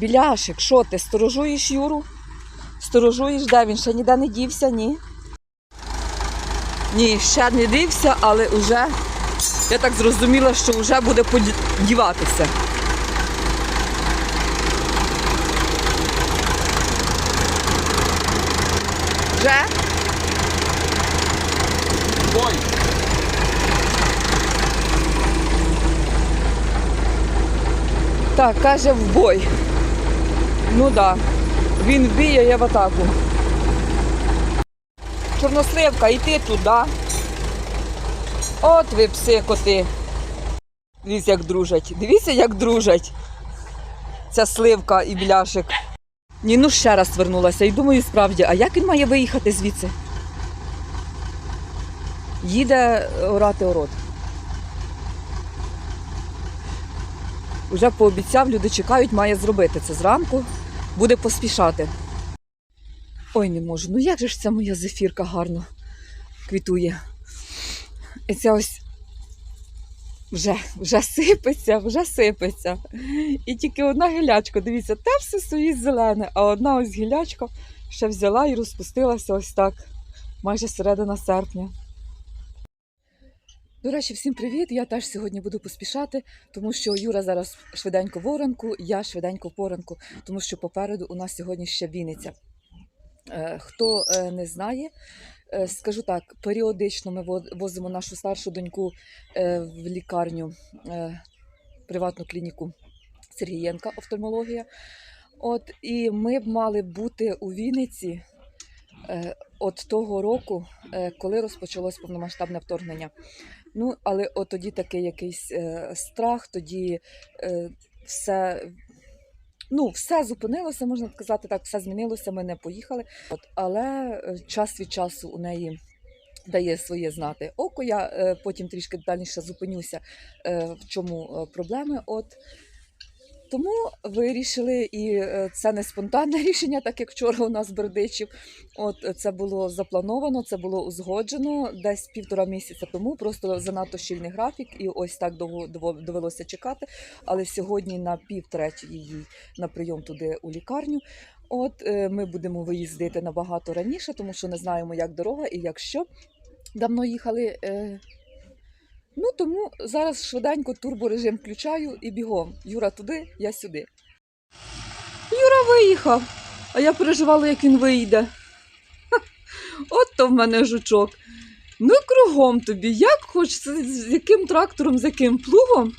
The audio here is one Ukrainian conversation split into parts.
Біляшик, що ти, сторожуєш Юру? Сторожуєш, де він? Ще ніде не дівся, ні? Ні, ще не дився, але вже, я так зрозуміла, що вже буде подіватися. Вже? Бой! Так, каже в бой. Ну так. Да. Він вб'є, я в атаку. Чорносливка, і ти туди. От ви пси коти. Дивіться, як дружать. Дивіться, як дружать. Ця сливка і бляшик. Ні, ну ще раз вернулася. І думаю, справді, а як він має виїхати звідси? Їде орати орот. Уже пообіцяв, люди чекають, має зробити це зранку, буде поспішати. Ой, не можу. Ну як же ж ця моя зефірка гарно квітує. І ця ось вже, вже сипеться, вже сипеться. І тільки одна гілячка, дивіться, те все стоїть зелене, а одна ось гілячка ще взяла і розпустилася ось так, майже середина серпня. До речі, всім привіт! Я теж сьогодні буду поспішати, тому що Юра зараз швиденько в оранку, я швиденько поранку, тому що попереду у нас сьогодні ще Вінниця. Е, Хто е, не знає, е, скажу так, періодично ми во- возимо нашу старшу доньку в лікарню, приватну клініку Сергієнка, офтальмологія. От, і ми б мали бути у Вінниці от того року, коли розпочалось повномасштабне вторгнення. Ну, але от тоді такий якийсь е, страх, тоді е, все. Ну, все зупинилося, можна сказати так, все змінилося, ми не поїхали. От, але е, час від часу у неї дає своє знати око. Я е, потім трішки детальніше зупинюся, е, в чому е, проблеми. От. Тому вирішили, і е, це не спонтанне рішення, так як вчора у нас Бердичів. От е, це було заплановано, це було узгоджено десь півтора місяця тому. Просто занадто щільний графік, і ось так довго довелося чекати. Але сьогодні на півтретьої їй на прийом туди у лікарню. От е, ми будемо виїздити набагато раніше, тому що не знаємо, як дорога і як що. Давно їхали. Ну тому зараз швиденько турборежим включаю і бігом. Юра туди, я сюди. Юра виїхав, а я переживала, як він вийде. Ха, От то в мене жучок. Ну, кругом тобі, як хочеться, з яким трактором, з яким плугом.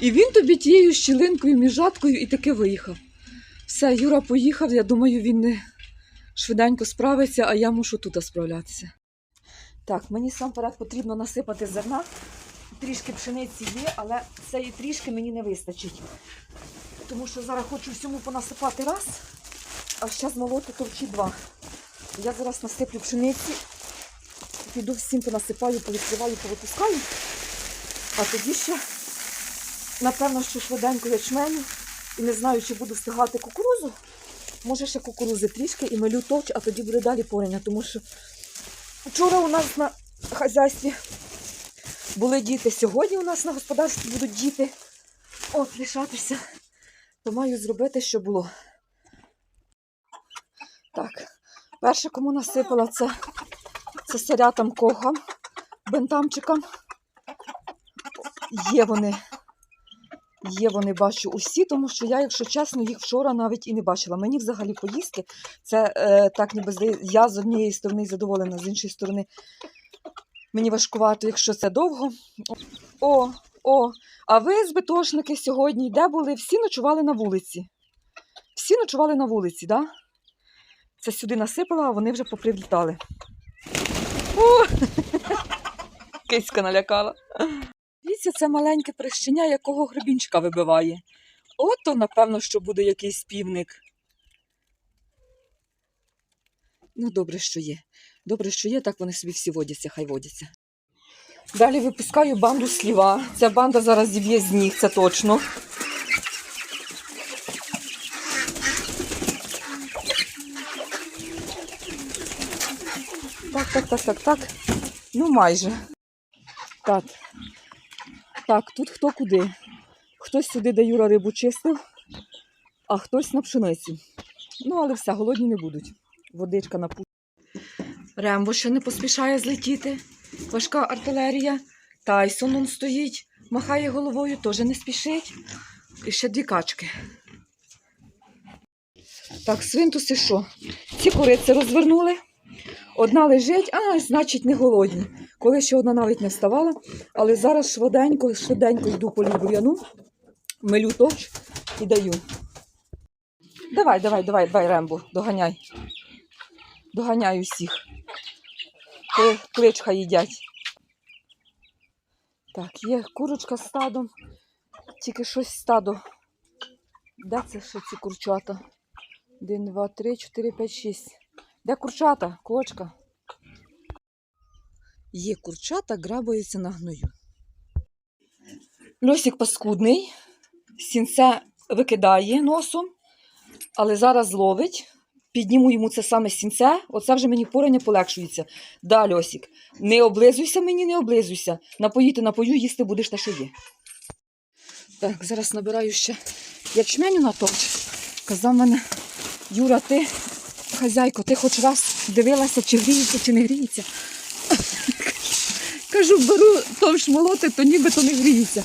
І він тобі тією щілинкою, між жаткою і таки виїхав. Все, Юра поїхав, я думаю, він не швиденько справиться, а я мушу тут справлятися. Так, мені сам перед потрібно насипати зерна. Трішки пшениці є, але цієї трішки мені не вистачить. Тому що зараз хочу всьому понасипати раз, а ще змолоти товчі два. Я зараз насиплю пшениці, піду всім понасипаю, повідкриваю, повипускаю. А тоді ще, напевно, що швиденько ячменю. І не знаю, чи буду встигати кукурузу. Може ще кукурузи трішки і мелю товч, а тоді буде далі порення, тому що Вчора у нас на хазяйстві були діти. Сьогодні у нас на господарстві будуть діти. От, лишатися. То маю зробити, що було. Так, перше, кому насипала, це, це сирятам кохам, бентамчикам. Є вони. Є вони, бачу усі, тому що я, якщо чесно, їх вчора навіть і не бачила. Мені взагалі поїздки це е, так ніби здає. Я з однієї сторони задоволена, з іншої сторони мені важкувато, якщо це довго. О, о, а ви, збитошники, сьогодні де були? Всі ночували на вулиці. Всі ночували на вулиці, так? Да? Це сюди насипала, а вони вже попривлітали. Киська налякала. Дивіться, це маленьке прищеня, якого гребінчика вибиває. Ото, напевно, що буде якийсь півник. Ну, добре, що є. Добре, що є, так вони собі всі водяться, хай водяться. Далі випускаю банду сліва. Ця банда зараз зіб'є з ніг, це точно. Так, так, так, так, так. Ну, майже. Так. Так, тут хто куди. Хтось сюди, де Юра рибу чистив. а хтось на пшениці. Ну, але все, голодні не будуть. Водичка на пу. Рембо ще не поспішає злетіти. Важка артилерія. Тайсон он стоїть, махає головою, теж не спішить. І ще дві качки. Так, свинтуси що? Ці куриці розвернули. Одна лежить, а значить не голодні. Коли ще одна навіть не вставала, але зараз швиденько, швиденько йду по бур'яну, милю товч і даю. Давай, давай, давай, давай, Рембо, доганяй. Доганяй усіх. Кли- Кличка їдять. Так, є курочка з стадом. Тільки щось стадо. Де це ще ці курчата? Один, два, три, чотири, п'ять, шість. Де курчата? Кочка. Є курчата, грабаються на гною. Льосик паскудний, сінце викидає носом, але зараз ловить. Підніму йому це саме сінце, оце вже мені порання полегшується. Да, Льосик, не облизуйся мені, не облизуйся. Напоїти напою, їсти будеш те, що є. Так, зараз набираю ще ячменю на товч. Казав мене, Юра, ти, хазяйко, ти хоч раз дивилася, чи гріється, чи не гріється. Кажу, беру товщ молоти, то ніби то не гріється.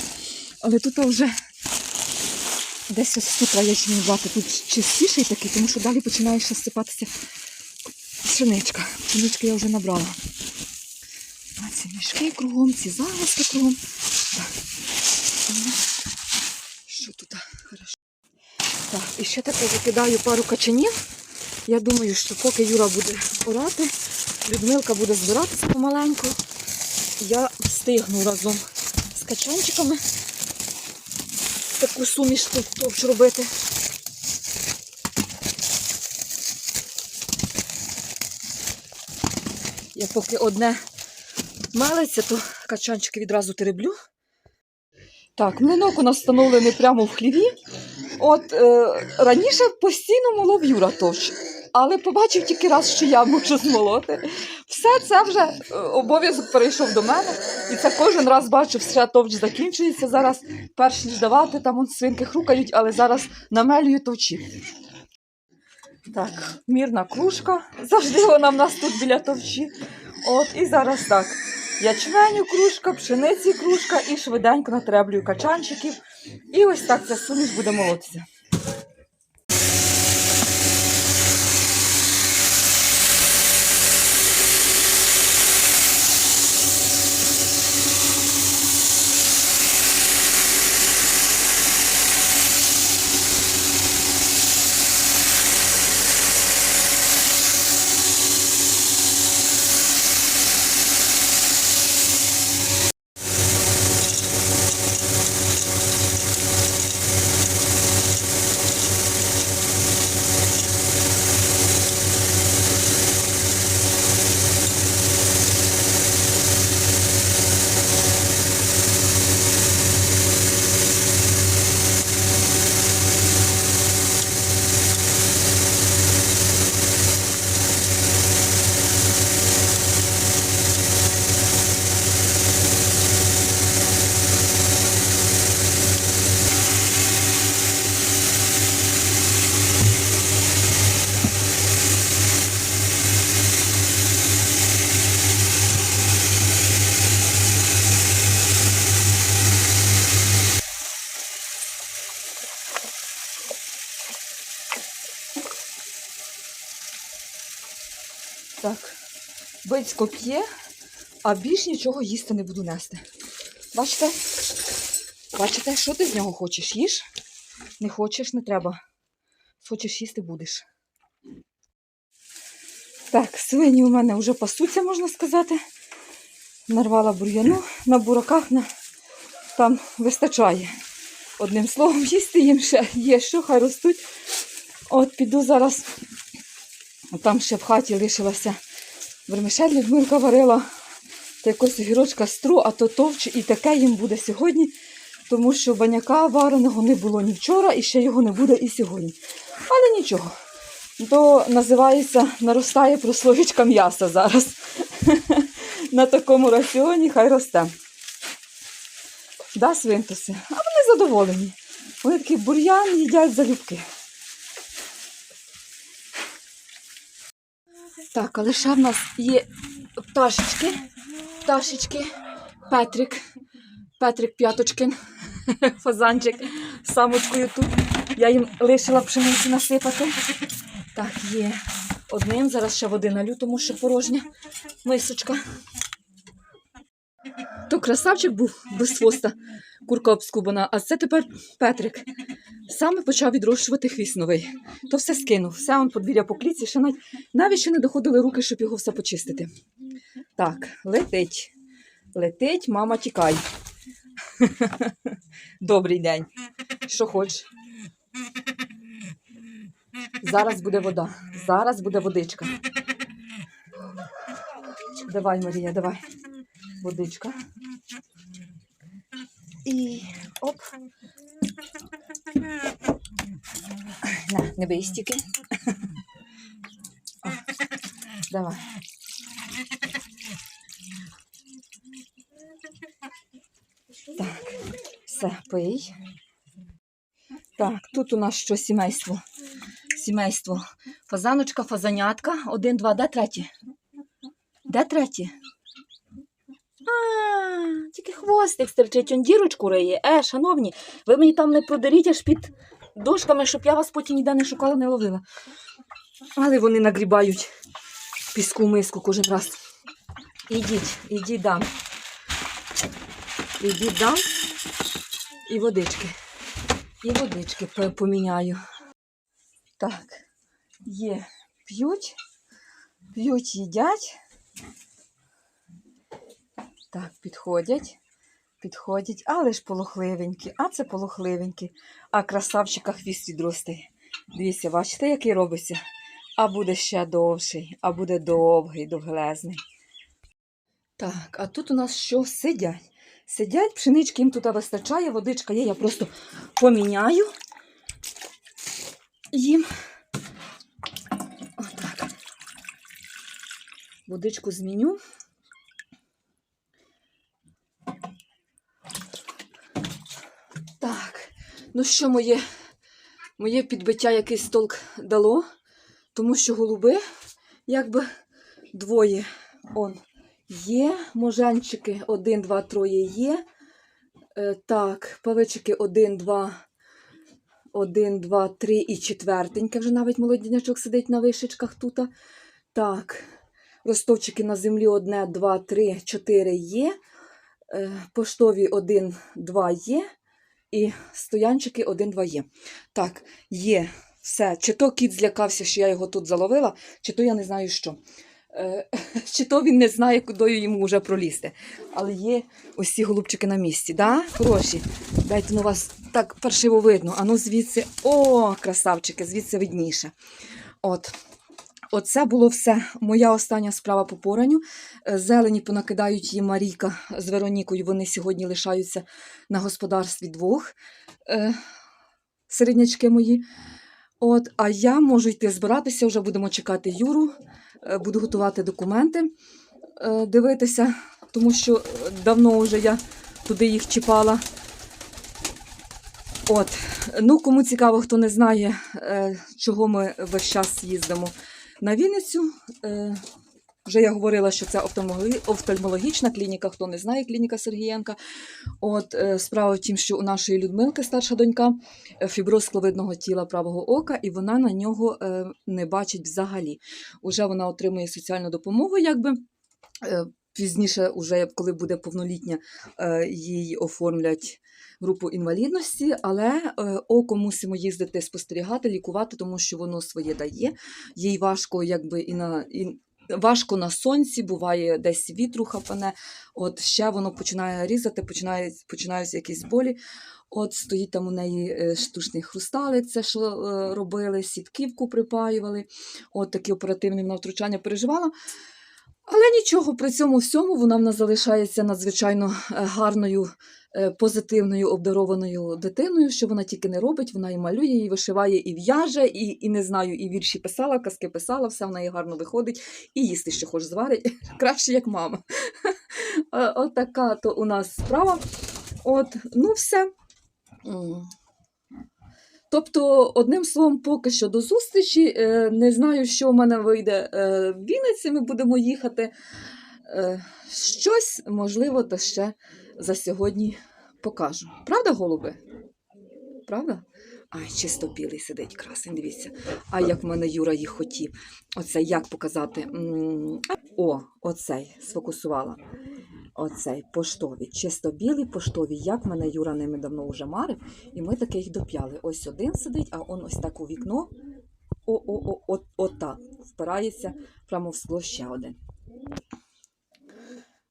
Але тут вже десь ось тут брати. Тут чистіший такий, тому що далі починає ще сипатися пшеничка. Пшенички я вже набрала. А ці мішки кругом, ці залазки кругом. Що тут? Хорошо. Так, і ще таке викидаю пару качанів. Я думаю, що поки Юра буде орати, Людмилка буде збиратися помаленьку. Я встигну разом з качанчиками таку суміш тут товч робити. Я поки одне мелиться, то качанчики відразу тереблю. Так, млинок у нас встановлений прямо в хліві. От е, раніше постійно молов Юра товч, але побачив тільки раз, що я можу змолоти. Все це вже е, обов'язок перейшов до мене. І це кожен раз бачу, все товч закінчується. Зараз перш ніж давати, там он свинки хрукають, але зараз намелюю товчі. Так, мірна кружка. Завжди вона в нас тут біля товчі. От і зараз так. Ячменю кружка, пшениці кружка і швиденько натреблюю качанчиків. І ось так ця суміш буде молотися. Так, Бицько п'є, а більш нічого їсти не буду нести. Бачите? Бачите, що ти з нього хочеш? Їж? Не хочеш, не треба. Хочеш їсти будеш. Так, свині у мене вже пасуться, можна сказати. Нарвала бур'яну на бураках, на... там вистачає. Одним словом, їсти їм ще є, що хай ростуть. От піду зараз. Там ще в хаті лишилася вермишель, Людмилка варила та якось огірочка стру, а то товч, і таке їм буде сьогодні, тому що баняка вареного не було ні вчора, і ще його не буде і сьогодні. Але нічого. То називається наростає прослоєчка м'яса зараз. На такому раціоні хай росте. Да, свинтуси? А вони задоволені. Вони такий бур'ян їдять залюбки. Так, але ще в нас є пташечки. Пташечки. Петрик. Петрик П'яточкин. Фазанчик самочкою тут. Я їм лишила пшениці насипати. Так, є одним. Зараз ще води налю, тому що порожня мисочка. То красавчик був без хвоста, курка обскубана, а це тепер Петрик. Саме почав відрощувати хвіст новий. То все скинув, все он подвір'я по кліці, ще навіть, навіть ще не доходили руки, щоб його все почистити. Так, летить. Летить, мама, тікай. Добрий день. Що хочеш? Зараз буде вода. Зараз буде водичка. Давай, Марія, давай. Водичка. І оп. На, не бий стільки. О, Давай. Так, все, пий. Так, тут у нас що сімейство? Сімейство. Фазаночка, фазанятка. Один, два, де третє? Де третє? А, тільки хвостик стерчить, он дірочку риє. Е, шановні, ви мені там не продеріть аж під дошками, щоб я вас потім ніде не шукала, не ловила. Але вони нагрібають піску миску кожен раз. Ідіть, ідіть дам. Ідіть дам. І водички. І водички поміняю. Так, є. П'ють, п'ють, їдять. Так, підходять, підходять, але ж полохливенькі, а це полохливенькі. А красавчика хвіст відросте. Дивіться, бачите, який робиться? А буде ще довший, а буде довгий, довглезний. Так, а тут у нас що сидять? Сидять, пшенички їм тут вистачає, водичка є, я просто поміняю їм. Отак. Водичку зміню. Так, ну що моє, моє підбиття якийсь толк дало, тому що голуби, якби двоє он є, можанчики один, два, троє є. Е, так, павичики один, два, один, два, три і четвертеньке. Вже навіть молоднячок сидить на вишечках тут. Так, ростовчики на землі одне, два, три, чотири є. Е, Поштові один, два є. І стоянчики один-два є. Так, є все. Чи то кіт злякався, що я його тут заловила, чи то я не знаю що. Е, чи то він не знає, куди йому вже пролізти. Але є ось ці голубчики на місці. Да? Хороші. Дайте ну вас так паршиво видно. А ну звідси. О, красавчики, звідси видніше. От. Оце було все. Моя остання справа по поранню. Е, Зелені понакидають її Марійка з Веронікою. Вони сьогодні лишаються на господарстві двох е, середнячки мої. От, а я можу йти збиратися, вже будемо чекати Юру, е, буду готувати документи, дивитися, тому що давно вже я туди їх чіпала. От, ну кому цікаво, хто не знає, чого ми весь час їздимо на Вінницю. Е, вже я говорила, що це офтальмологічна клініка, хто не знає, клініка Сергієнка. От е, справа в тім, що у нашої Людмилки, старша донька, е, фіброз скловидного тіла правого ока, і вона на нього е, не бачить взагалі. Уже вона отримує соціальну допомогу, якби. Е, Пізніше, уже коли буде повнолітня, е, їй оформлять групу інвалідності, але е, око мусимо їздити спостерігати, лікувати, тому що воно своє дає. Їй важко, якби і на і важко на сонці, буває десь вітру хапане. От ще воно починає різати, починає, починаються якісь болі. От стоїть там у неї е, штучний хрусталець, це що е, робили, сітківку припаювали. От такі оперативні вона втручання переживала. Але нічого, при цьому всьому вона в нас залишається надзвичайно е, гарною, е, позитивною, обдарованою дитиною, що вона тільки не робить, вона і малює, і вишиває, і в'яже, і, і не знаю, і вірші писала, казки писала, все в неї гарно виходить, і їсти що хоч зварить, краще, як мама. Е, От то у нас справа. От, ну все. Тобто, одним словом, поки що до зустрічі. Е, Не знаю, що в мене вийде е, в Вінниці. Ми будемо їхати. Е, Щось, можливо, то ще за сьогодні покажу. Правда, голуби? Правда? Ай, чисто білий сидить красень, дивіться. А як в мене Юра їх хотів. Оце як показати? О, оцей сфокусувала. Оцей поштові, чисто білий поштові, як мене Юра ними давно вже марив, і ми таки їх доп'яли. Ось один сидить, а он ось так у вікно. О-о-о, от, отак. Впирається прямо в скло ще один.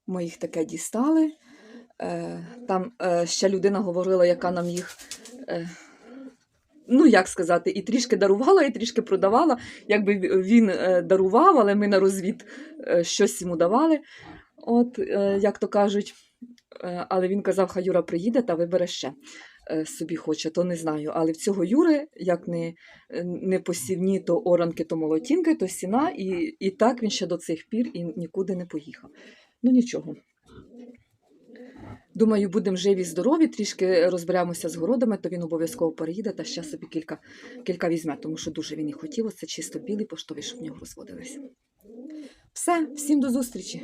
Ми їх таке дістали. Е, там е, ще людина говорила, яка нам їх. Е, Ну, як сказати, і трішки дарувала, і трішки продавала. Якби він дарував, але ми на розвід щось йому давали. От, е, як то кажуть, Е, але він казав, хай Юра приїде та вибере ще е, собі хоче, то не знаю. Але в цього Юри, як не, не посівні, то оранки, то молотінки, то сіна, і, і так він ще до цих пір і нікуди не поїхав. Ну нічого. Думаю, будемо живі, здорові, трішки розберемося з городами, то він обов'язково переїде та ще собі кілька, кілька візьме, тому що дуже він і хотів. Це чисто білий поштовий, щоб в нього розводилися. Все, всім до зустрічі!